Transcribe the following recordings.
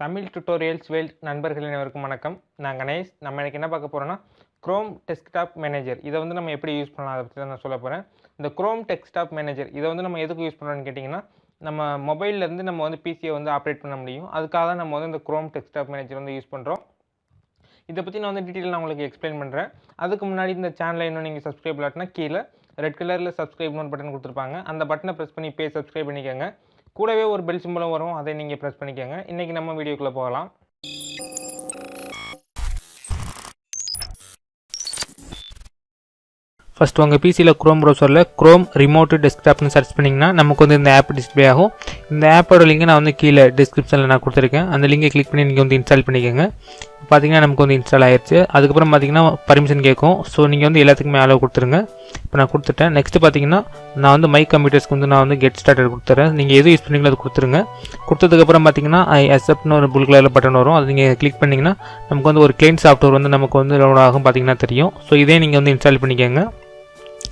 Tamil tutorials world நண்பர்கள் அனைவருக்கும் வணக்கம். நான் கணேஷ். நம்ம எனக்கு என்ன பார்க்க போகிறோன்னா க்ரோம் டெஸ்க்டாப் மேனேஜர் இதை வந்து நம்ம எப்படி யூஸ் பண்ணலாம் அதை பற்றி தான் நான் சொல்ல போகிறேன் இந்த க்ரோம் டெஸ்க்டாப் மேனேஜர் இதை வந்து நம்ம எதுக்கு யூஸ் பண்ணுறோம்னு கேட்டிங்கன்னா நம்ம மொபைல்லேருந்து நம்ம வந்து பிசியை வந்து ஆப்ரேட் பண்ண முடியும். அதுக்காக தான் நம்ம வந்து இந்த க்ரோம் டெஸ்க்டாப் மேனேஜர் வந்து யூஸ் பண்ணுறோம் இதை பற்றி நான் வந்து டீட்டெயில் நான் உங்களுக்கு எக்ஸ்பிளைன் பண்ணுறேன் அதுக்கு முன்னாடி இந்த சேனலை இன்னும் நீங்கள் சப்ஸ்கிரைப் இல்லாட்டினா கீழே ரெட் கலரில் சப்ஸ்கிரைப் பட்டன் கொடுத்துருப்பாங்க. அந்த பட்டனை ப்ரெஸ் பண்ணி பே சப்ஸ்கிரைப் பண்ணிக்கோங்க. கூடவே ஒரு பெல் சிம்பலும் வரும். அதை நீங்கள் ப்ரெஸ் பண்ணிக்கோங்க. இன்றைக்கி நம்ம வீடியோக்குள்ளே போகலாம். ஃபஸ்ட் உங்கள் பிசியில் க்ரோம் ப்ரௌசரில் க்ரோம் ரிமோட் டெஸ்க்டாப்னு சர்ச் பண்ணிங்கன்னா நமக்கு வந்து இந்த ஆப் டிஸ்ப்ளே ஆகும். இந்த ஆப்போட லிங்கை நான் வந்து கீழே டிஸ்கிரிப்ஷனில் நான் கொடுத்துருக்கேன். அந்த லிங்கை கிளிக் பண்ணி நீங்கள் வந்து இன்ஸ்டால் பண்ணிக்கோங்க. பார்த்தீங்கன்னா நமக்கு வந்து இன்ஸ்டால் ஆயிடுச்சு அதுக்கப்புறம் பார்த்தீங்கன்னா பர்மிஷன் கேட்கும். ஸோ நீங்கள் வந்து எல்லாத்துக்குமே அளவு கொடுத்துருங்க. இப்போ நான் கொடுத்துட்டேன். நெக்ஸ்ட்டு பார்த்தீங்கன்னா நான் வந்து மை கம்ப்யூட்டர்ஸ்க்கு வந்து நான் வந்து கெட் ஸ்டார்டர் கொடுத்துறேன். நீங்கள் எது யூஸ் பண்ணீங்களோ அது கொடுத்துருங்க. கொடுத்ததுக்கப்புறம் பார்த்தீங்கன்னா ஐ அக்செப்ட்னு ஒரு புல் கலரில் பட்டன் வரும். அது நீங்கள் கிளிக் பண்ணிங்கன்னா நமக்கு வந்து ஒரு கிளைண்ட் சாஃப்ட்வேர் வந்து நமக்கு வந்து லோட் ஆகும் பார்த்தீங்கன்னா தெரியும். ஸோ இதே நீங்கள் வந்து இன்ஸ்டால் பண்ணிக்கோங்க.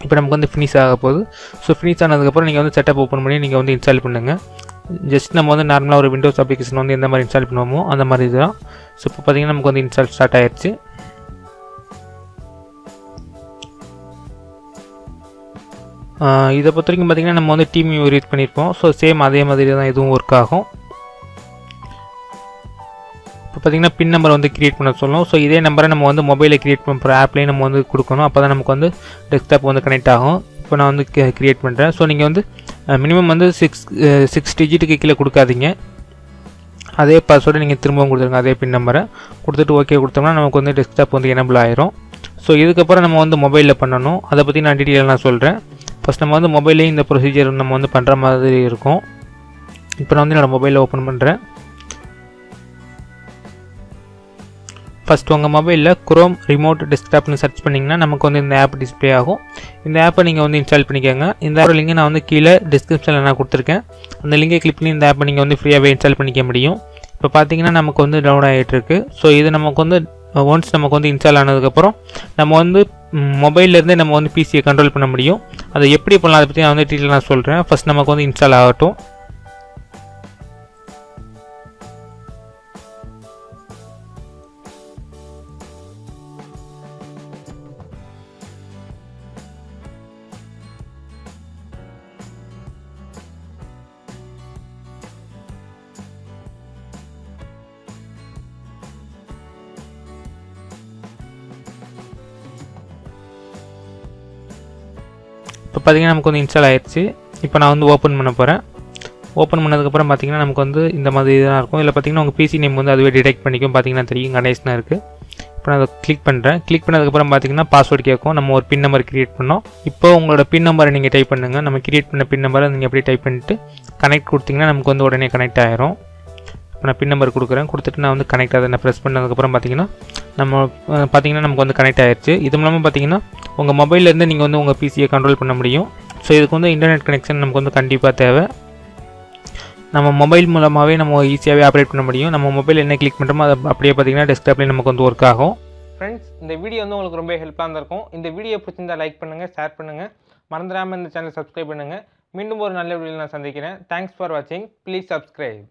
இப்போ நமக்கு வந்து ஃபினிஷ் ஆக போகுது. ஸோ ஃபினிஷ் ஆனதுக்கப்புறம் நீங்கள் வந்து செட்டப் ஓப்பன் பண்ணி நீங்கள் வந்து இன்ஸ்டால் பண்ணுங்கள் ஜஸ்ட் நம்ம வந்து நார்மலாக ஒரு விண்டோஸ் அப்ளிகேஷன் வந்து எந்த மாதிரி இன்ஸ்டால் பண்ணுவோமோ அந்த மாதிரி இதுதான். ஸோ இப்போ பார்த்தீங்கன்னா நமக்கு வந்து இன்ஸ்டால் ஸ்டார்ட் ஆயிடுச்சு இதை பொறுத்த வரைக்கும் பார்த்தீங்கன்னா நம்ம வந்து டீம் யூஸ் பண்ணியிருப்போம் ஸோ சேம் அதே மாதிரி தான் இதுவும் ஒர்க் ஆகும். இப்போ பார்த்தீங்கன்னா பின் நம்பர் வந்து கிரியேட் பண்ண சொல்லணும். ஸோ இதே நம்பரை நம்ம வந்து மொபைலில் கிரியேட் பண்ணுற ஆப்லேயே நம்ம வந்து கொடுக்கணும். அப்போ தான் நமக்கு வந்து டெஸ்க்டாப் வந்து கனெக்ட் ஆகும். இப்போ நான் வந்து கிரியேட் பண்ணுறேன் ஸோ நீங்கள் வந்து மினிமம் வந்து சிக்ஸ் சிக்ஸ் டிஜிட்டுக்கு கீழே கொடுக்காதீங்க. அதே பாஸ்வேர்டு நீங்கள் திரும்பவும் கொடுத்துருங்க அதே பின் நம்பரை கொடுத்துட்டு ஓகே கொடுத்தோம்னா நமக்கு வந்து டெஸ்க்டாப் வந்து எனபிள் ஆயிரும். ஸோ இதுக்கப்புறம் நம்ம வந்து மொபைலில் பண்ணணும். அதை பற்றி நான் டீட்டெயிலாக நான் சொல்கிறேன் ஃபஸ்ட் நம்ம வந்து மொபைல்லே இந்த ப்ரொசீஜர் நம்ம வந்து பண்ணுற மாதிரி இருக்கும். இப்போ நான் வந்து என்னோடய மொபைலில் ஓப்பன் பண்ணுறேன் ஃபஸ்ட் உங்கள் மொபைலில் குரோம் ரிமோட் டெஸ்க்டாப்னு சர்ச் பண்ணிங்கன்னா நமக்கு வந்து இந்த ஆப் டிஸ்பிளே ஆகும். இந்த ஆப்பை நீங்கள் வந்து இன்ஸ்டால் பண்ணிக்கோங்க. இந்த ஆப் லிங்கை நான் வந்து கீழே டிஸ்கிரிப்ஷனில் நான் கொடுத்துருக்கேன். அந்த லிங்கை கிளிக் பண்ணி இந்த ஆப்பை நீங்கள் வந்து ஃப்ரீயாகவே இன்ஸ்டால் பண்ணிக்க முடியும். இப்போ பார்த்தீங்கன்னா நமக்கு வந்து டவுன் ஆகிட்டுருக்கு ஸோ இது நமக்கு வந்து ஒன்ஸ் நமக்கு வந்து இன்ஸ்டால் ஆனதுக்கப்புறம் நம்ம வந்து மொபைல்லேருந்தே நம்ம வந்து பிசியை கண்ட்ரோல் பண்ண முடியும். அதை எப்படி பண்ணலாம் அதை பற்றி நான் வந்து டீட்டெயில் நான் சொல்கிறேன் ஃபஸ்ட் நமக்கு வந்து இன்ஸ்டால் ஆகட்டும். இப்போ பார்த்தீங்கன்னா நமக்கு வந்து இன்ஸ்டால் ஆயிடுச்சு இப்போ நான் வந்து ஓப்பன் பண்ண போகிறேன் ஓப்பன் பண்ணதுக்கப்புறம் பார்த்தீங்கன்னா நமக்கு வந்து இந்த மாதிரி இதெல்லாம் இருக்கும். இதில் பார்த்தீங்கன்னா உங்கள் பிசி நேம் வந்து அதுவே டிடெக்ட் பண்ணிக்கும். பார்த்தீங்கன்னா தெரியும். கணேஷ்னா இருக்குது இப்போ நான் அதை கிளிக் பண்ணுறேன் கிளிக் பண்ணதுக்கப்புறம் பார்த்தீங்கன்னா பாஸ்வேர்டு கேட்கும். நம்ம ஒரு பின் நம்பர் கிரியேட் பண்ணோம். இப்போ உங்களோட பின் நம்பரை நீங்கள் டைப் பண்ணுங்கள் நம்ம கிரியேட் பண்ண பின் நம்பரை நீங்கள் அப்படியே டைப் பண்ணிட்டு கனெக்ட் கொடுத்தீங்கன்னா நமக்கு வந்து உடனே கனெக்ட் ஆயிரும். இப்போ நான் பின் நம்பர் கொடுக்குறேன். கொடுத்துட்டு நான் வந்து கனெக்ட் அதை நான் ப்ரெஸ் பண்ணதுக்கப்புறம் பார்த்தீங்கன்னா நம்ம பார்த்தீங்கன்னா நமக்கு வந்து கனெக்ட் ஆயிடுச்சு இது மூலமாக பார்த்தீங்கன்னா உங்கள் மொபைல்லேருந்து நீங்கள் வந்து உங்கள் பிசியை கண்ட்ரோல் பண்ண முடியும். ஸோ இதுக்கு வந்து இன்டர்நெட் கனெக்ஷன் நமக்கு வந்து கண்டிப்பாக தேவை. நம்ம மொபைல் மூலமாகவே நம்ம ஈஸியாகவே ஆப்ரேட் பண்ண முடியும். நம்ம மொபைல் என்ன கிளிக் பண்ணுறோமோ அதை அப்படியே பார்த்தீங்கன்னா டெஸ்க்டாப்லேயே நமக்கு வந்து ஒர்க் ஆகும். ஃப்ரெண்ட்ஸ் இந்த வீடியோ வந்து உங்களுக்கு ரொம்ப ஹெல்ப்பாக இருந்திருக்கும். இந்த வீடியோ பிடிச்சிருந்தால் லைக் பண்ணுங்கள் ஷேர் பண்ணுங்கள் மறந்துடாமல் இந்த சேனல் சப்ஸ்கிரைப் பண்ணுங்கள் மீண்டும் ஒரு நல்ல வீடியோ நான் சந்திக்கிறேன். தேங்க்ஸ் ஃபார் வாட்சிங் ப்ளீஸ் சப்ஸ்கிரைப்